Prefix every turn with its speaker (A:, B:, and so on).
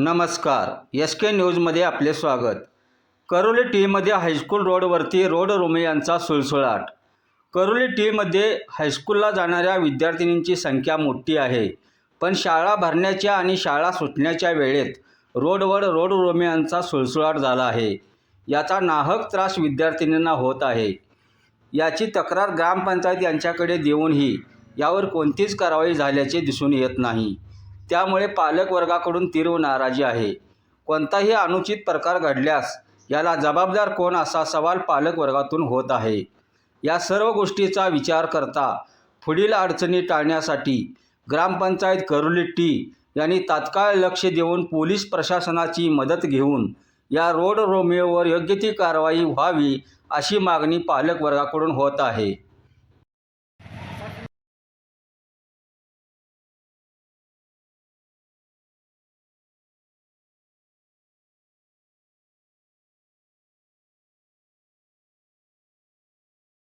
A: नमस्कार. एस के न्यूजमध्ये आपले स्वागत. करोली टीमध्ये हायस्कूल रोडवरती रोड रोमियांचा सुळसुळाट. करोली टीमध्ये हायस्कूलला जाणाऱ्या विद्यार्थिनींची संख्या मोठी आहे. पण शाळा भरण्याच्या आणि शाळा सुटण्याच्या वेळेत रोडवर रोड रोमियांचा सुळसुळाट झाला आहे. याचा नाहक त्रास विद्यार्थिनींना होत आहे. याची तक्रार ग्रामपंचायत यांच्याकडे देऊनही यावर कोणतीच कारवाई झाल्याचे दिसून येत नाही. त्यामुळे पालक वर्गाकडून तीव्र नाराजी आहे. कोणताही अनुचित प्रकार घडल्यास याला जबाबदार कोण असा सवाल पालक वर्गातून होत आहे. या सर्व गोष्टीचा विचार करता पुढील अडचणी टाळण्यासाठी ग्रामपंचायत करुलिट्टी टी यांनी तात्काळ लक्ष देऊन पोलीस प्रशासनाची मदत घेऊन या रोड रोमिओवर योग्य ती कारवाई व्हावी अशी मागणी पालक वर्गाकडून होत आहे.